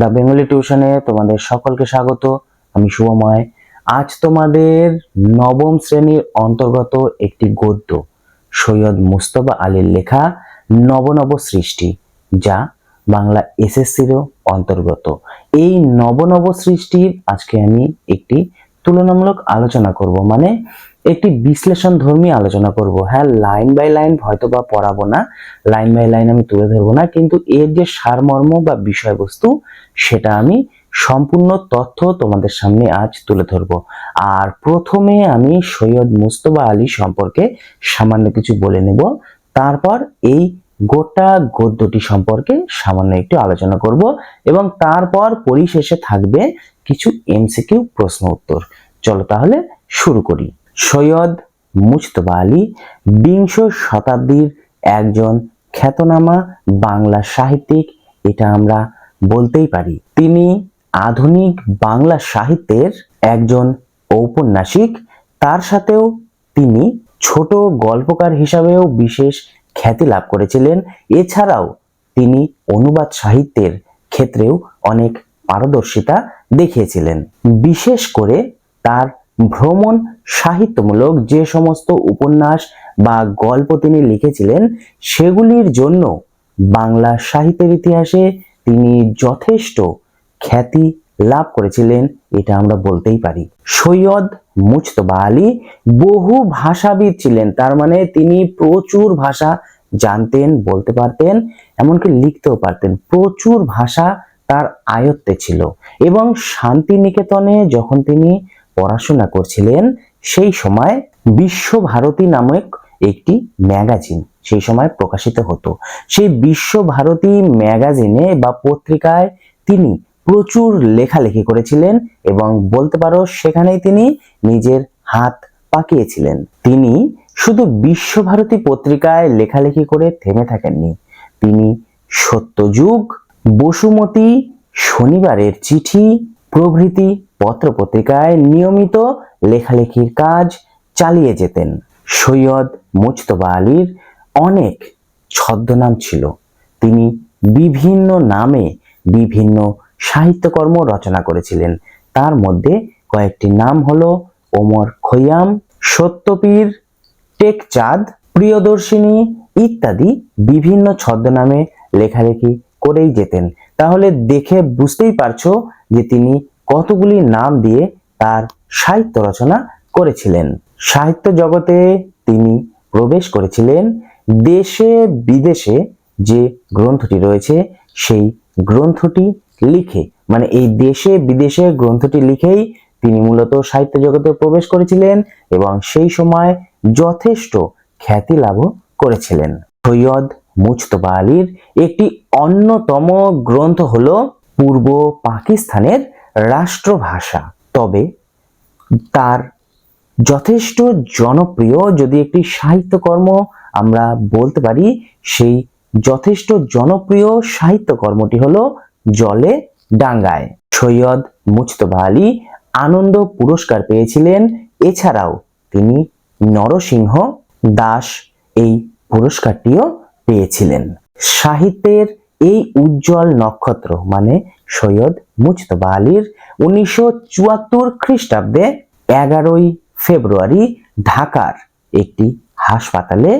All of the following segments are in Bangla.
দ্য বেঙ্গলি টিউশনে তোমাদের সকলকে স্বাগত, আমি শুভময় আজ তোমাদের নবম শ্রেণির অন্তর্গত একটি গদ্য, সৈয়দ মুস্তফা আলীর লেখা নবনব সৃষ্টি, যা বাংলা এসএসসিরও অন্তর্গত। এই নবনব সৃষ্টির আজকে আমি একটি তুলনামূলক আলোচনা করব মানে একটি বিশ্লেষণ ধর্মী আলোচনা করব। হ্যাঁ লাইন বাই লাইন হয়তো বা পড়াবো না লাইন বাই লাইন আমি তুলে ধরবো না, কিন্তু এর যে সারমর্ম বা বিষয়বস্তু, সেটা আমি সম্পূর্ণ তথ্য তোমাদের সামনে আজ তুলে ধরবো। আর প্রথমে আমি সৈয়দ মুস্তফা আলী সম্পর্কে সামান্য কিছু বলে নেব। তারপর এই গোটা গদ্যটি সম্পর্কে সামান্য একটু আলোচনা করব এবং তারপর পরিশেষে থাকবে কিছু এমসিকিউ প্রশ্ন উত্তর। চলো তাহলে শুরু করি। সৈয়দ মুজতবা আলী, বিংশ শতাব্দীর একজন খ্যাতনামা বাংলা সাহিত্যিক, এটা আমরা বলতেই পারি। তিনি আধুনিক বাংলা সাহিত্যের একজন ঔপন্যাসিক, তার সাথেও তিনি ছোট গল্পকার হিসাবেও বিশেষ খ্যাতি লাভ করেছিলেন। এছাড়াও তিনি অনুবাদ সাহিত্যের ক্ষেত্রেও অনেক পারদর্শিতা দেখিয়েছিলেন। বিশেষ করে তার ভ্রমণ সাহিত্যমূলক যে সমস্ত উপন্যাস বা গল্প তিনি লিখেছিলেন, সেগুলির জন্য বাংলা সাহিত্যের ইতিহাসে তিনি যথেষ্ট খ্যাতি লাভ করেছিলেন, এটা আমরা বলতেই পারি। সৈয়দ মুজতবা আলী বহু ভাষাবিদ ছিলেন, তার মানে তিনি প্রচুর ভাষা জানতেন, বলতে পারতেন, এমনকি লিখতেও পারতেন। প্রচুর ভাষা তার আয়ত্তে ছিল। এবং শান্তিনিকেতনে যখন তিনি পড়াশোনা করছিলেন, সেই সময় বিশ্বভারতী নামক একটি ম্যাগাজিন সেই সময় প্রকাশিত হতো। সেই বিশ্বভারতী ম্যাগাজিনে বা পত্রিকায় তিনি প্রচুর লেখালেখি করেছিলেন এবং বলতে পারো সেখানেই তিনি নিজের হাত পাকিয়েছিলেন। তিনি শুধু বিশ্বভারতী পত্রিকায় লেখালেখি করে থেমে থাকেননি। তিনি সত্যযুগ, বসুমতী, শনিবারের চিঠি, প্রভৃতি পত্রপত্রিকায় নিয়মিত লেখালেখির কাজ চালিয়ে যেতেন। সৈয়দ মুজতবা আলীর অনেক ছদ্মনাম ছিল। তিনি বিভিন্ন নামে বিভিন্ন সাহিত্যকর্ম রচনা করেছিলেন। তার মধ্যে কয়েকটি নাম হলো ওমর খৈয়াম, সত্যপীর, টেকচাঁদ, প্রিয়দর্শিনী ইত্যাদি বিভিন্ন ছদ্মনামে লেখালেখি করেই যেতেন। তাহলে দেখে বুঝতেই পারছ যে তিনি কতগুলি নাম দিয়ে তার সাহিত্য রচনা করেছিলেন। সাহিত্য জগতে তিনি প্রবেশ করেছিলেন দেশে বিদেশে যে গ্রন্থটি রয়েছে, সেই গ্রন্থটি লিখে মানে এই দেশে বিদেশে গ্রন্থটি লিখেই তিনি মূলত সাহিত্য জগতে প্রবেশ করেছিলেন এবং সেই সময় যথেষ্ট খ্যাতি লাভ করেছিলেন। সৈয়দ মুজতবা আলীর একটি অন্যতম গ্রন্থ হলো পূর্ব পাকিস্তানের রাষ্ট্রভাষা, তবে তার যথেষ্ট জনপ্রিয় যদি একটি সাহিত্যকর্ম আমরা বলতে পারি, সেই যথেষ্ট জনপ্রিয় সাহিত্যকর্মটি হলো জলে ডাঙ্গায়। সৈয়দ মুজতবা আলী আনন্দ পুরস্কার পেয়েছিলেন, এছাড়াও তিনি নরসিংহ দাস এই পুরস্কারটিও পেয়েছিলেন। সাহিত্যের এই উজ্জ্বল নক্ষত্র মানে সৈয়দ মুজতবা আলীর উনিশশো চুয়াত্তর খ্রিস্টাব্দে এগারোই ফেব্রুয়ারি ঢাকার একটি হাসপাতালে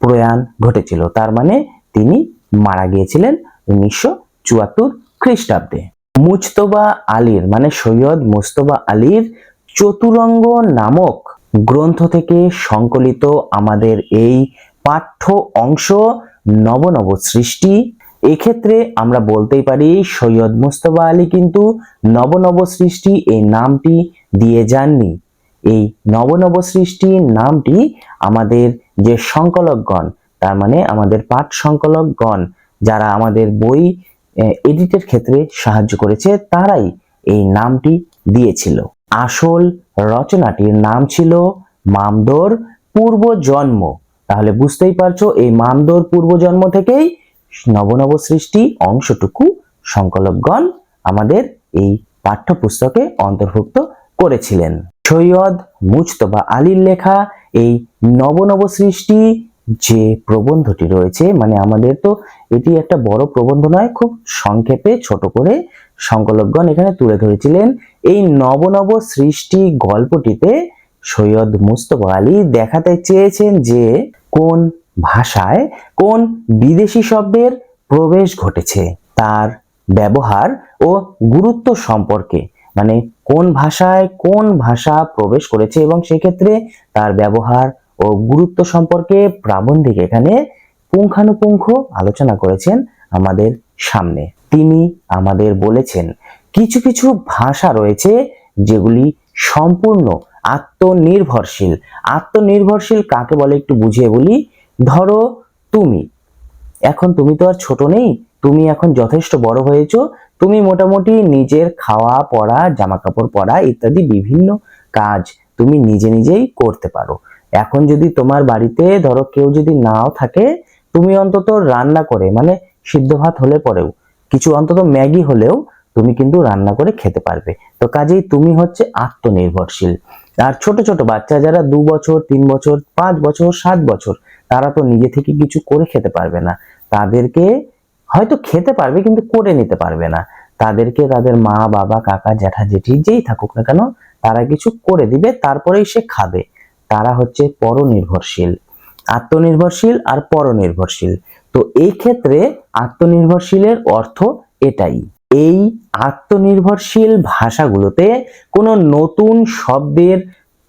প্রয়াণ ঘটেছিল। তার মানে তিনি মারা গিয়েছিলেন উনিশশো চুয়াত্তর খ্রিস্টাব্দে। মুজতবা আলীর মানে সৈয়দ মুস্তবা আলীর চতুরঙ্গ নামক গ্রন্থ থেকে সংকলিত আমাদের এই পাঠ্য অংশ নবনব সৃষ্টি এক্ষেত্রে আমরা বলতেই পারি সৈয়দ মুস্তফা আলী কিন্তু নবনব সৃষ্টি এই নামটি দিয়ে যাননি। এই নবনব সৃষ্টি নামটি আমাদের যে সংকলকগণ, তার মানে আমাদের পাঠ সংকলকগণ, যারা আমাদের বই এডিটের ক্ষেত্রে সাহায্য করেছে, তারাই এই নামটি দিয়েছিল। আসল রচনাটির নাম ছিল মামদোর পূর্বজন্ম। তাহলে বুঝতেই পারছ, এই মামদোর পূর্বজন্ম থেকেই নবনব সৃষ্টি অংশটুকু সংকলকগণ আমাদের এই পাঠ্যপুস্তকে অন্তর্ভুক্ত করেছিলেন। সৈয়দ মুজতবা আলীর লেখা এই নবনব সৃষ্টি যে প্রবন্ধটি রয়েছে মানে আমাদের তো এটি একটা বড় প্রবন্ধ নয়, খুব সংক্ষেপে ছোট করে সংকলকগণ এখানে তুলে ধরেছিলেন। এই নব নব সৃষ্টি গল্পটিতে সৈয়দ মুস্তফা আলী দেখাতে চেয়েছেন যে কোন ভাষায় কোন বিদেশি শব্দের প্রবেশ ঘটেছে, তার ব্যবহার ও গুরুত্ব সম্পর্কে মানে কোন ভাষায় কোন ভাষা প্রবেশ করেছে এবং সেক্ষেত্রে তার ব্যবহার ও গুরুত্ব সম্পর্কে প্রাবন্ধিক এখানে পুঙ্খানুপুঙ্খ আলোচনা করেছেন আমাদের সামনে। তিনি আমাদের বলেছেন, কিছু কিছু ভাষা রয়েছে যেগুলি সম্পূর্ণ আত্মনির্ভরশীল। আত্মনির্ভরশীল কাকে বলে একটু বুঝিয়ে বলি? ধরো তুমি। এখন তুমি তো আর ছোট নেই, তুমি এখন যথেষ্ট বড় হয়েছো, তুমি মোটামুটি নিজের খাওয়া পড়া জামা কাপড় পরা ইত্যাদি বিভিন্ন কাজ তুমি নিজে নিজেই করতে পারো। এখন যদি তোমার বাড়িতে ধরো কেউ যদি নাও থাকে, তুমি অন্তত রান্না করে মানে সিদ্ধ ভাত হলে পরেও, কিছু অন্তত ম্যাগি হলেও তুমি কিন্তু রান্না করে খেতে পারবে। তো কাজেই তুমি হচ্ছে আত্মনির্ভরশীল। আর ছোট ছোট বাচ্চা যারা দু বছর, তিন বছর, পাঁচ বছর, সাত বছর তারা তো নিজে থেকে কিছু করে খেতে পারবে না। তাদেরকে হয়তো খেতে পারবে কিন্তু করে নিতে পারবে না। তাদেরকে তাদের মা, বাবা, কাকা, জ্যাঠা, জেঠি যেই থাকুক না কেন, তারা কিছু করে দিবে, তারপরেই সে খাবে। তারা হচ্ছে পরনির্ভরশীল। আত্মনির্ভরশীল আর পরনির্ভরশীল। তো এই ক্ষেত্রে আত্মনির্ভরশীলের অর্থ এটাই। এই আত্মনির্ভরশীল ভাষাগুলোতে কোনো নতুন শব্দের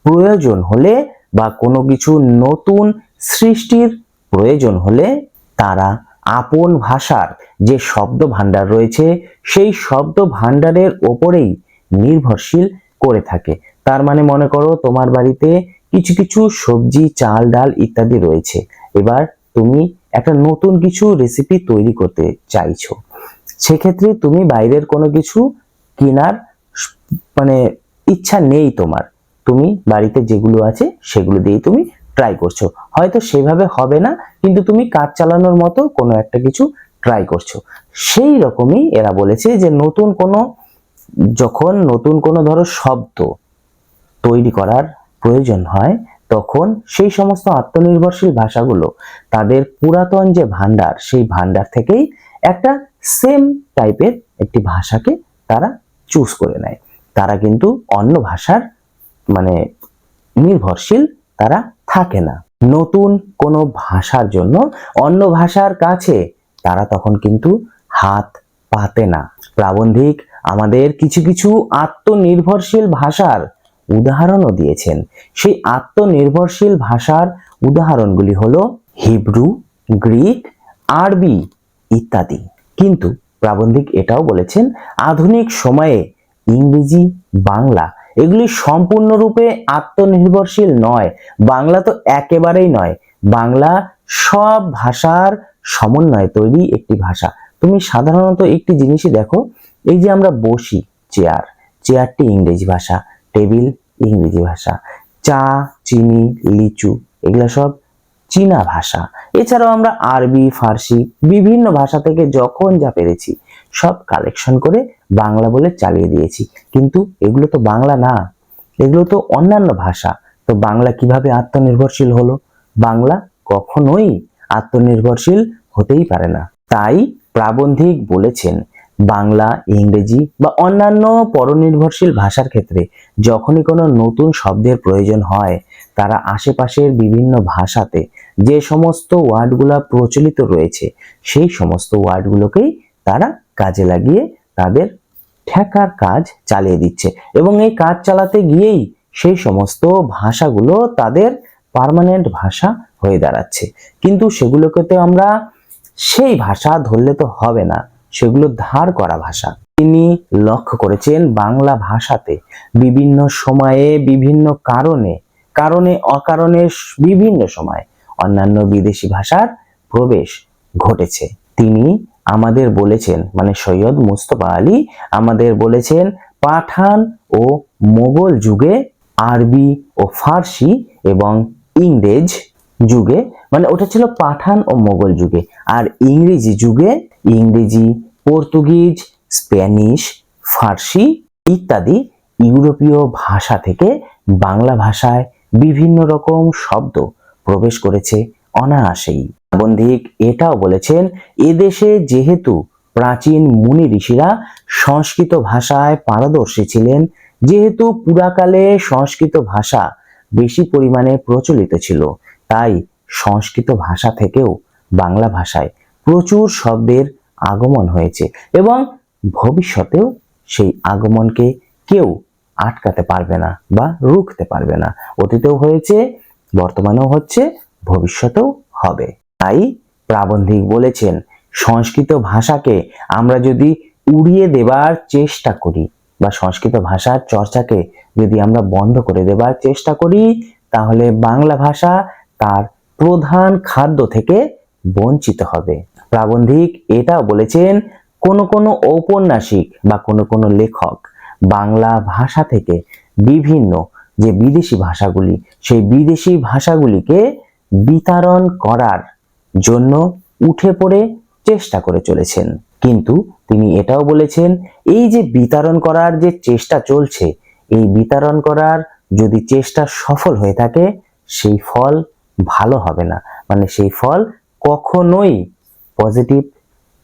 প্রয়োজন হলে বা কোনো কিছু নতুন সৃষ্টির প্রয়োজন হলে তারা আপন ভাষার যে শব্দ ভাণ্ডার রয়েছে, সেই শব্দ ভাণ্ডারের ওপরেই নির্ভরশীল করে থাকে। তার মানে মনে করো তোমার বাড়িতে কিছু কিছু সবজি, চাল, ডাল ইত্যাদি রয়েছে। এবার তুমি একটা নতুন কিছু রেসিপি তৈরি করতে চাইছো। সেক্ষেত্রে তুমি বাইরের কোনো কিছু কেনার মানে ইচ্ছা নেই তোমার। তুমি বাড়িতে যেগুলো আছে সেগুলো দিয়েই তুমি ট্রাই করছ। হয়তো সেভাবে হবে না, কিন্তু তুমি কাজ চালানোর মতো কোনো একটা কিছু ট্রাই করছ। সেই রকমই এরা বলেছে যে নতুন কোনো, যখন নতুন কোনো ধরো শব্দ তৈরি করার প্রয়োজন হয়, তখন সেই সমস্ত আত্মনির্ভরশীল ভাষাগুলো, তাদের পুরাতন যে ভান্ডার সেই ভান্ডার থেকেই একটা সেম টাইপের একটি ভাষাকে তারা চুজ করে নেয়। তারা কিন্তু অন্য ভাষার মানে নির্ভরশীল তারা থাকে না। নতুন কোনো ভাষার জন্য অন্য ভাষার কাছে তারা তখন কিন্তু হাত পাতে না। প্রাবন্ধিক আমাদের কিছু কিছু আত্মনির্ভরশীল ভাষার উদাহরণও দিয়েছেন। সেই আত্মনির্ভরশীল ভাষার উদাহরণগুলি হলো হিব্রু, গ্রিক, আরবি ইত্যাদি। কিন্তু প্রাবন্ধিক এটাও বলেছেন, আধুনিক সময়ে ইংরেজি, বাংলা এগুলি সম্পূর্ণরূপে আত্মনির্ভরশীল নয়, বাংলা তো একেবারেই নয়। বাংলা সব ভাষার সমন্বয়ে তৈরি একটি ভাষা। তুমি সাধারণত একটি জিনিসই দেখো, এই যে আমরা বসি, চেয়ার। চেয়ারটি ইংরেজি ভাষা, টেবিল ইংরেজি ভাষা। চা, চিনি, লিচু, এগুলো সব চীনা ভাষা। এছাড়াও আমরা আরবি, ফার্সি বিভিন্ন ভাষা থেকে যখন যা পেরেছি সব কালেকশন করে বাংলা বলে চালিয়ে দিয়েছি। কিন্তু এগুলো তো বাংলা না। এগুলো তো অন্যান্য ভাষা। তো বাংলা কীভাবে আত্মনির্ভরশীল হলো? বাংলা কখনোই আত্মনির্ভরশীল হতেই পারে না। তাই প্রাবন্ধিক বলেছেন, বাংলা, ইংরেজি বা অন্যান্য পরনির্ভরশীল ভাষার ক্ষেত্রে যখনই কোনো নতুন শব্দের প্রয়োজন হয়, তারা আশেপাশের বিভিন্ন ভাষাতে যে সমস্ত ওয়ার্ডগুলো প্রচলিত রয়েছে, সেই সমস্ত ওয়ার্ডগুলোকেই তারা কাজে লাগিয়ে তাদের ঠেকার কাজ চালিয়ে দিচ্ছে। এবং এই কাজ চালাতে গিয়েই সেই সমস্ত ভাষাগুলো তাদের পার্মানেন্ট ভাষা হয়ে দাঁড়াচ্ছে। কিন্তু সেগুলোকে তো আমরা সেই ভাষা ধরলে তো হবে না। সেগুলো ধার করা ভাষা। তিনি লক্ষ্য করেছেন বাংলা ভাষাতে বিভিন্ন সময়ে বিভিন্ন কারণে কারণে, অকারণে বিভিন্ন সময় অন্যান্য বিদেশি ভাষার প্রবেশ ঘটেছে। তিনি আমাদের বলেছেন মানে সৈয়দ মুস্তফা আলী আমাদের বলেছেন, পাঠান ও মোগল যুগে আরবি ও ফার্সি এবং ইংরেজ যুগে মানে ওটা ছিল পাঠান ও মোগল যুগে, আর ইংরেজি যুগে ইংরেজি, পর্তুগিজ, স্প্যানিশ, ফার্সি ইত্যাদি ইউরোপীয় ভাষা থেকে বাংলা ভাষায় বিভিন্ন রকম শব্দ প্রবেশ করেছে অনায়াসেই। প্রাবন্ধিক এটাও বলেছেন, এদেশে যেহেতু প্রাচীন মুনি ঋষিরা সংস্কৃত ভাষায় পারদর্শী ছিলেন, যেহেতু পুরাকালে সংস্কৃত ভাষা বেশি পরিমাণে প্রচলিত ছিল, তাই সংস্কৃত ভাষা থেকেও বাংলা ভাষায় প্রচুর শব্দের আগমন হয়েছে এবং ভবিষ্যতেও সেই আগমনকে কেউ আটকাতে পারবে না বা রুখতে পারবে না। অতীতেও হয়েছে, বর্তমানেও হচ্ছে, ভবিষ্যতেও হবে। তাই প্রাবন্ধিক বলেছেন, সংস্কৃত ভাষাকে আমরা যদি উড়িয়ে দেবার চেষ্টা করি বা সংস্কৃত ভাষার চর্চাকে যদি আমরা বন্ধ করে দেবার চেষ্টা করি, তাহলে বাংলা ভাষা তার প্রধান খাদ্য থেকে বঞ্চিত হবে। প্রাবন্ধিক এটাও বলেছেন, কোনো কোনো ঔপন্যাসিক বা কোনো কোনো লেখক বাংলা ভাষা থেকে বিভিন্ন যে বিদেশি ভাষাগুলি, সেই বিদেশি ভাষাগুলিকে বিতরণ করার জন্য উঠে পড়ে চেষ্টা করে চলেছেন। কিন্তু তিনি এটাও বলেছেন, এই যে বিতরণ করার যে চেষ্টা চলছে, এই বিতরণ করার যদি চেষ্টা সফল হয়ে থাকে, সেই ফল ভালো হবে না। মানে সেই ফল কখনোই পজিটিভ,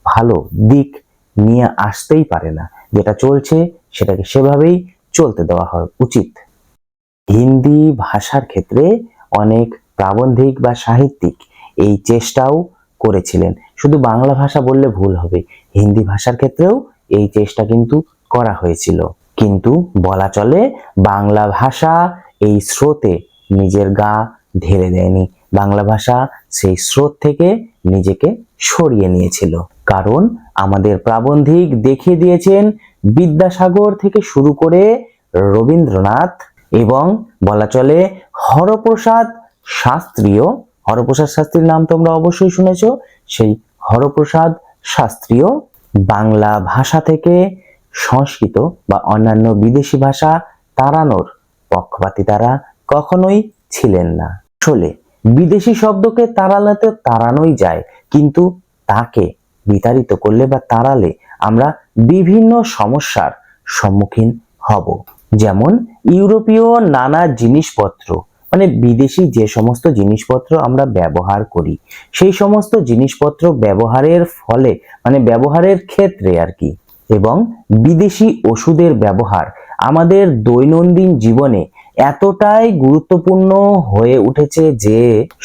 ভালো দিক নিয়ে আসতেই পারে না। যেটা চলছে, সেটাকে সেভাবেই চলতে দেওয়া হয় উচিত। হিন্দি ভাষার ক্ষেত্রে অনেক প্রাবন্ধিক বা সাহিত্যিক এই চেষ্টাও করেছিলেন। শুধু বাংলা ভাষা বললে ভুল হবে, হিন্দি ভাষার ক্ষেত্রেও এই চেষ্টা কিন্তু করা হয়েছিল। কিন্তু বলা চলে, বাংলা ভাষা এই স্রোতে নিজের গা ঢেলে দেয়নি। বাংলা ভাষা সেই স্রোত থেকে নিজেকে সরিয়ে নিয়েছিল। কারণ আমাদের প্রাবন্ধিক দেখিয়ে দিয়েছেন, বিদ্যাসাগর থেকে শুরু করে রবীন্দ্রনাথ এবং বলা চলে হরপ্রসাদ শাস্ত্রীয় হরপ্রসাদ শাস্ত্রীর নাম তোমরা অবশ্যই শুনেছ। সেই হরপ্রসাদ শাস্ত্রীয় বাংলা ভাষা থেকে সংস্কৃত বা অন্যান্য বিদেশি ভাষা তাড়ানোর পক্ষপাতী তারা কখনোই ছিলেন না। আসলে বিদেশি শব্দকে তাড়ালাতে তাড়ানোই যায়, কিন্তু তাকে বিতাড়িত করলে বা তাড়ালে আমরা বিভিন্ন সমস্যার সম্মুখীন হব। যেমন ইউরোপীয় নানা জিনিসপত্র মানে বিদেশি যে সমস্ত জিনিসপত্র আমরা ব্যবহার করি, সেই সমস্ত জিনিসপত্র ব্যবহারের ফলে মানে ব্যবহারের ক্ষেত্রে আর কি, এবং বিদেশি ওষুধের ব্যবহার আমাদের দৈনন্দিন জীবনে এতটাই গুরুত্বপূর্ণ হয়ে উঠেছে যে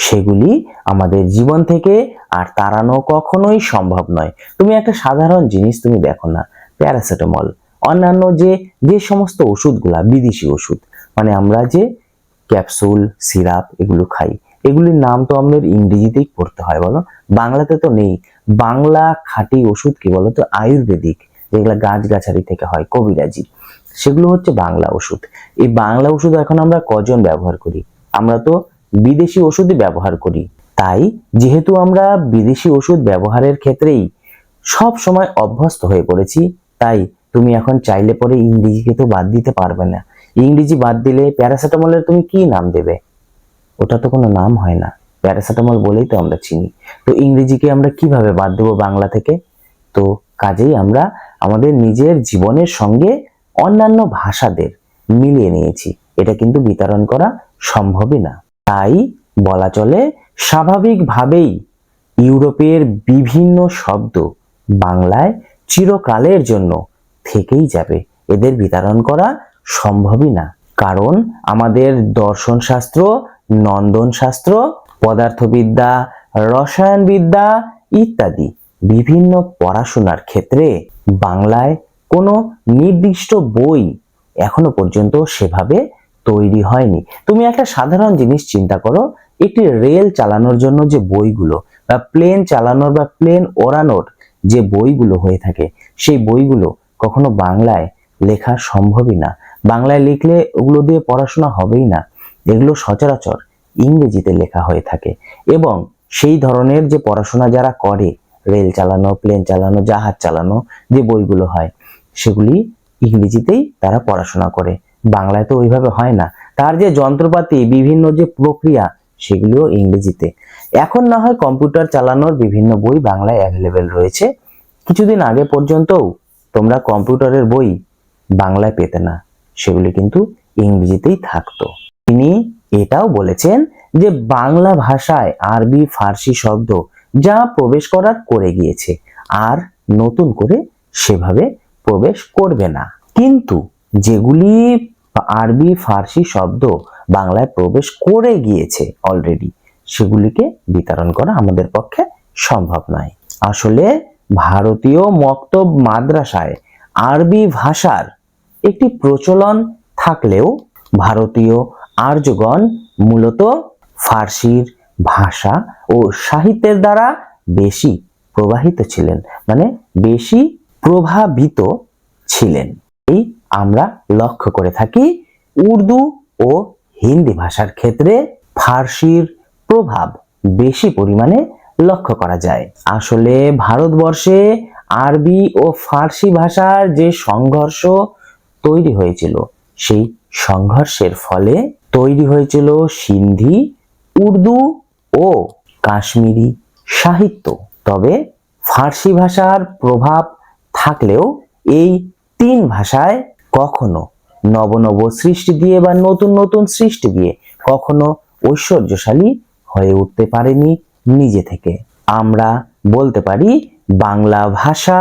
সেগুলি আমাদের জীবন থেকে আর তাড়ানো কখনোই সম্ভব নয়। তুমি একটা সাধারণ জিনিস তুমি দেখো না, প্যারাসিটামল। অন্যান্য যে যে সমস্ত ওষুধগুলা, বিদেশি ওষুধ মানে আমরা যে ক্যাপসুল, সিরাপ এগুলো খাই। এগুলির নাম তো আমাদের ইংরেজিতেই পড়তে হয়, বলো? বাংলাতে তো নেই। বাংলা খাঁটি ওষুধ কি বলো তো? আয়ুর্বেদিক, যেগুলো গাছগাছালি থেকে হয়, কবিরাজি। সেগুলো হচ্ছে বাংলা ওষুধ। এই বাংলা ওষুধ এখন আমরা কজন ব্যবহার করি? আমরা তো বিদেশি ওষুধই ব্যবহার করি। তাই যেহেতু আমরা বিদেশি ওষুধ ব্যবহারের ক্ষেত্রেই সব সময় অভ্যস্ত হয়ে পড়েছি, তাই তুমি এখন চাইলে পরে ইংরেজিকে তো বাদ দিতে পারবে না। ইংরেজি বাদ দিলে প্যারাসিটামলের তুমি কি নাম দেবে? ওটা তো কোনো নাম হয় না। প্যারাসিটামল বলেই তো আমরা চিনি। তো ইংরেজিকে আমরা কীভাবে বাদ দেবো বাংলা থেকে? তো কাজেই আমরা আমাদের নিজের জীবনের সঙ্গে অন্যান্য ভাষাদের মিলিয়ে নিয়েছি। এটা কিন্তু বিতরণ করা সম্ভবই না। তাই বলা চলে, স্বাভাবিকভাবেই ইউরোপের বিভিন্ন শব্দ বাংলায় চিরকালের জন্য থেকেই যাবে। এদের বিতরণ করা সম্ভবই না। কারণ আমাদের দর্শন শাস্ত্র নন্দন শাস্ত্র পদার্থবিদ্যা, রসায়নবিদ্যা ইত্যাদি বিভিন্ন পড়াশোনার ক্ষেত্রে বাংলায় কোনো নির্দিষ্ট বই এখনও পর্যন্ত সেভাবে তৈরি হয়নি। তুমি একটা সাধারণ জিনিস চিন্তা করো, একটি রেল চালানোর জন্য যে বইগুলো বা প্লেন চালানোর বা প্লেন ওড়ানোর যে বইগুলো হয়ে থাকে, সেই বইগুলো কখনো বাংলায় লেখা সম্ভবই না। বাংলায় লিখলে ওগুলো দিয়ে পড়াশোনা হবেই না। এগুলো সচরাচর ইংরেজিতে লেখা হয়ে থাকে এবং সেই ধরনের যে পড়াশোনা যারা করে, রেল চালানো, প্লেন চালানো, জাহাজ চালানো যে বইগুলো হয়, সেগুলি ইংরেজিতেই তারা পড়াশোনা করে। বাংলায় তো ওইভাবে হয় না। তার যে যন্ত্রপাতি, বিভিন্ন যে প্রক্রিয়া, সেগুলিও ইংরেজিতে। এখন না হয় কম্পিউটার চালানোর বিভিন্ন বই বাংলায় অ্যাভেলেবেল রয়েছে। কিছুদিন আগে পর্যন্তও তোমরা কম্পিউটারের বই বাংলায় পেতে না। সেগুলি কিন্তু ইংরেজিতেই থাকতো। তিনি এটাও বলেছেন যে বাংলা ভাষায় আরবি, ফার্সি শব্দ যা প্রবেশ করার করে গিয়েছে আর নতুন করে সেভাবে প্রবেশ করবে না। কিন্তু যেগুলি আরবি, ফার্সি শব্দ বাংলায় প্রবেশ করে গিয়েছে অলরেডি সেগুলিকে বিতরণ করা আমাদের পক্ষে সম্ভব নয়। আসলে ভারতীয় মক্তব মাদ্রাসায় আরবি ভাষার একটি প্রচলন থাকলেও ভারতীয় আর্যগণ মূলত ফার্সির ভাষা ও সাহিত্যের দ্বারা বেশি প্রবাহিত ছিলেন মানে বেশি প্রভাবিত ছিলেন। এই আমরা লক্ষ্য করে থাকি উর্দু ও হিন্দি ভাষার ক্ষেত্রে ফার্সির প্রভাব বেশি পরিমাণে লক্ষ্য করা যায়। আসলে ভারতবর্ষে আরবি ও ফার্সি ভাষার যে সংঘর্ষ তৈরি হয়েছিল। সেই সংঘর্ষের ফলে তৈরি হয়েছিল সিন্ধি, উর্দু ও কাশ্মীরি সাহিত্য। তবে ফার্সি ভাষার প্রভাব থাকলেও এই তিন ভাষায় কখনো নব নব সৃষ্টি দিয়ে বা নতুন নতুন সৃষ্টি দিয়ে কখনো ঐশ্বর্যশালী হয়ে উঠতে পারেনি নিজে থেকে। আমরা বলতে পারি বাংলা ভাষা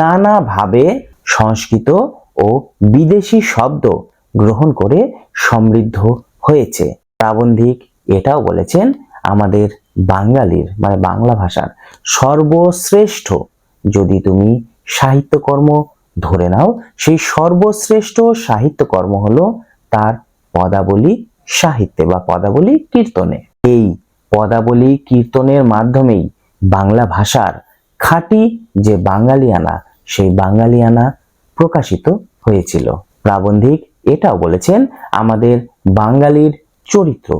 নানাভাবে সংস্কৃত ও বিদেশি শব্দ গ্রহণ করে সমৃদ্ধ হয়েছে। প্রাবন্ধিক এটাও বলেছেন, আমাদের বাঙালির মানে বাংলা ভাষার সর্বশ্রেষ্ঠ, যদি তুমি সাহিত্যকর্ম ধরে নাও, সেই সর্বশ্রেষ্ঠ সাহিত্যকর্ম হলো তার পদাবলী সাহিত্যে বা পদাবলী কীর্তনে। এই পদাবলী কীর্তনের মাধ্যমেই বাংলা ভাষার খাঁটি যে বাঙালিয়ানা, সেই বাঙালিয়ানা প্রকাশিত হয়েছিল। প্রাবন্ধিক এটাও বলেছেন, আমাদের বাঙালির চরিত্র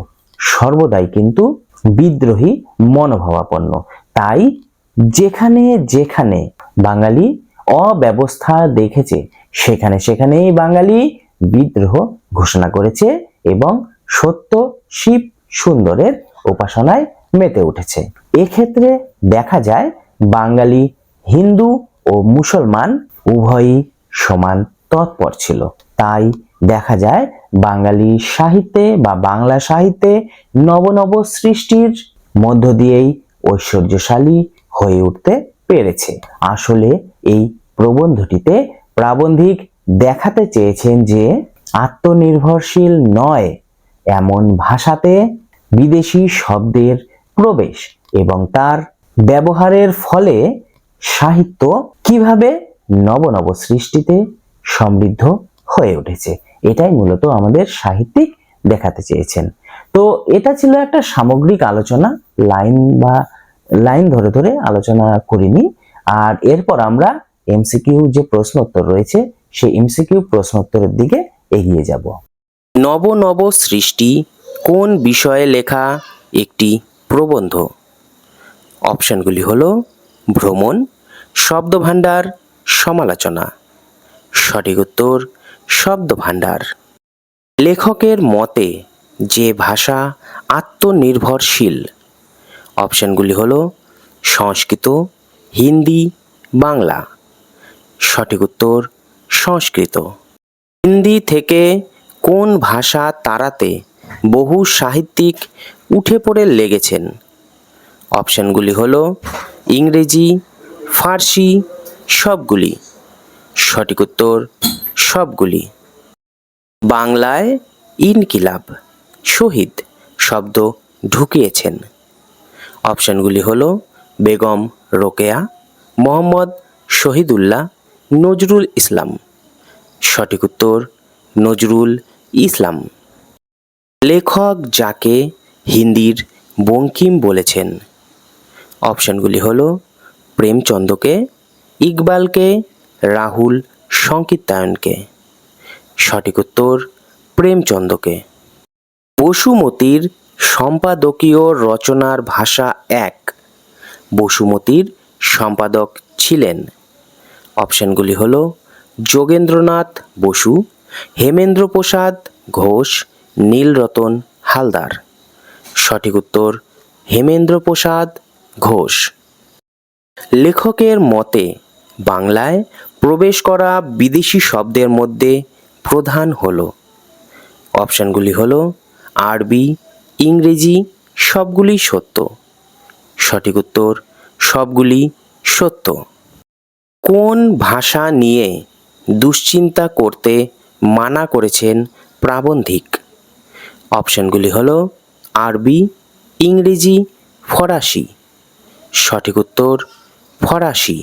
সর্বদাই কিন্তু বিদ্রোহী, মনোভাবাপন্ন। তাই যেখানে যেখানে বাঙালি অব্যবস্থা দেখেছে, সেখানে সেখানেই বাঙালি বিদ্রোহ ঘোষণা করেছে এবং সত্য শিব সুন্দরের উপাসনায় মেতে উঠেছে। এক্ষেত্রে দেখা যায়, বাঙালি হিন্দু ও মুসলমান উভয়ই সমান তৎপর ছিল। তাই দেখা যায় বাঙালি সাহিত্যে বা বাংলা সাহিত্যে নব নব সৃষ্টির মধ্য দিয়েই ঐশ্বর্যশালী হয়ে উঠতে পেরেছে। আসলে এই প্রবন্ধটিতে প্রাবন্ধিক দেখাতে চেয়েছেন যে আত্মনির্ভরশীল নয়, এমন ভাষাতে বিদেশি শব্দের প্রবেশ এবং তার ব্যবহারের ফলে সাহিত্য কীভাবে নব নব সৃষ্টিতে সমৃদ্ধ হয়ে উঠেছে। এটাই মূলত আমাদের সাহিত্যিক দেখাতে চেয়েছেন। তো এটা ছিল একটা সামগ্রিক আলোচনা, লাইন বা লাইন ধরে ধরে আলোচনা করিনি। আর এরপর আমরা এমসিকিউ যে প্রশ্নোত্তর রয়েছে, সেই এমসিকিউ প্রশ্নোত্তরের দিকে এগিয়ে যাব। নব নব সৃষ্টি কোন বিষয়ে লেখা একটি প্রবন্ধ? অপশনগুলি হল ভ্রমণ, শব্দভাণ্ডার সমালোচনা। সঠিক উত্তর, শব্দভাণ্ডার। লেখকের মতে, যে ভাষা আত্মনির্ভরশীল। অপশনগুলি হল সংস্কৃত, হিন্দি, বাংলা। সঠিক উত্তর, সংস্কৃত। হিন্দি থেকে কোন ভাষা তাড়াতে বহু সাহিত্যিক উঠে পড়ে লেগেছেন? অপশনগুলি হল ইংরেজি, ফার্সি সবগুলি। সঠিক উত্তর, সবগুলি। বাংলায় ইনকিলাব, শহীদ শব্দ ঢুকিয়েছেন। অপশনগুলি হল বেগম রোকেয়া, মোহাম্মদ শহীদুল্লাহ, নজরুল ইসলাম। সঠিক উত্তর, নজরুল ইসলাম। লেখক যাকে হিন্দির বঙ্কিম বলেছেন। অপশনগুলি হল প্রেমচন্দকে ইকবালকে, রাহুল সংকীর্তায়নকে। সঠিক উত্তর, প্রেমচন্দকে। বসুমতীর সম্পাদকীয় রচনার ভাষা এক। বসুমতীর সম্পাদক ছিলেন। অপশনগুলি হল যোগেন্দ্রনাথ বসু, হেমেন্দ্র প্রসাদ ঘোষ, নীলরতন হালদার। সঠিক উত্তর, হেমেন্দ্র প্রসাদ ঘোষ। লেখকের মতে বাংলায় প্রবেশ করা বিদেশি শব্দের মধ্যে প্রধান হল। অপশানগুলি হল আরবি, ইংরেজি, সবগুলি সত্য। সঠিক উত্তর, সবগুলি সত্য। কোন ভাষা নিয়ে দুশ্চিন্তা করতে মানা করেছেন প্রাবন্ধিক? অপশনগুলি হল আরবি, ইংরেজি, ফরাসি। সঠিক উত্তর, ফরাসি।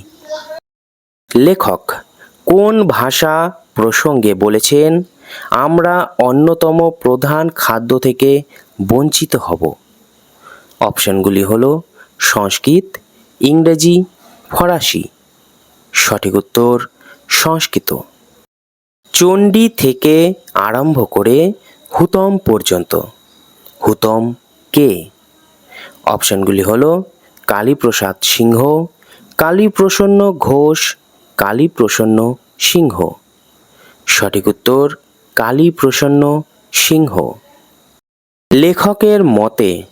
লেখক, কোন ভাষা প্রসঙ্গে বলেছেন, আমরা অন্যতম প্রধান খাদ্য থেকে বঞ্চিত হব অপশনগুলি হলো সংস্কৃত, ইংরেজি, ফরাসি। সঠিক উত্তর, সংস্কৃত। চণ্ডী থেকে আরম্ভ করে হুতম পর্যন্ত। হুতম কে? অপশনগুলি হলো কালীপ্রসাদ সিংহ, কালীপ্রসন্ন ঘোষ কালীপ্রসন্ন সিংহ। সঠিক উত্তর কালীপ্রসন্ন সিংহ। লেখকের মতে,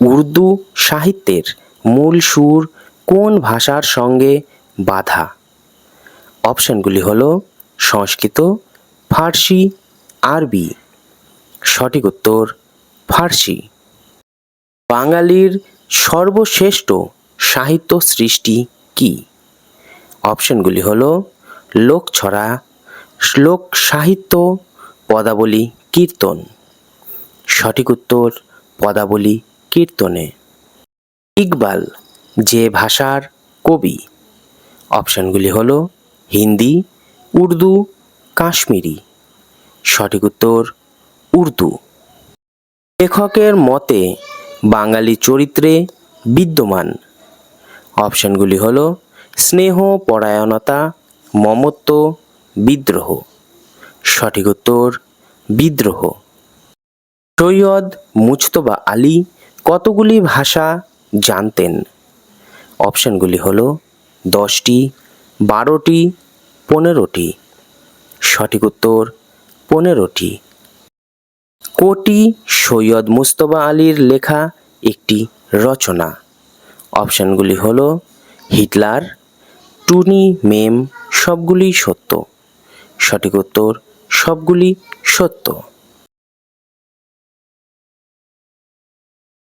উর্দু সাহিত্যের মূল সুর কোন ভাষার সঙ্গে বাধা? অপশনগুলি হল সংস্কৃত, ফার্সি, আরবি। সঠিক উত্তর, ফার্সি। বাঙালির সর্বশ্রেষ্ঠ সাহিত্য সৃষ্টি কি? অপশনগুলি হলো লোকছড়া শ্লোক সাহিত্য পদাবলী, কীর্তন। সঠিক উত্তর পদাবলী, কীর্তনে। ইকবাল, যে ভাষার কবি। অপশনগুলি হল হিন্দি, উর্দু, কাশ্মীরি। সঠিক উত্তর উর্দু। লেখকের মতে, বাঙালি চরিত্রে বিদ্যমান। অপশনগুলি হলো স্নেহ, পরায়ণতা, মমত্ব, বিদ্রোহ। সঠিক উত্তর, বিদ্রোহ। সৈয়দ মুজতবা আলী কতগুলি ভাষা জানতেন? অপশনগুলি হল দশটি, বারোটি, পনেরোটি। সঠিক উত্তর, পনেরোটি। কোটি সৈয়দ মুস্তফা আলীর লেখা একটি রচনা। অপশনগুলি হল হিটলার টুনি মেম সবগুলি সত্য। সঠিক উত্তর সবগুলি সত্য।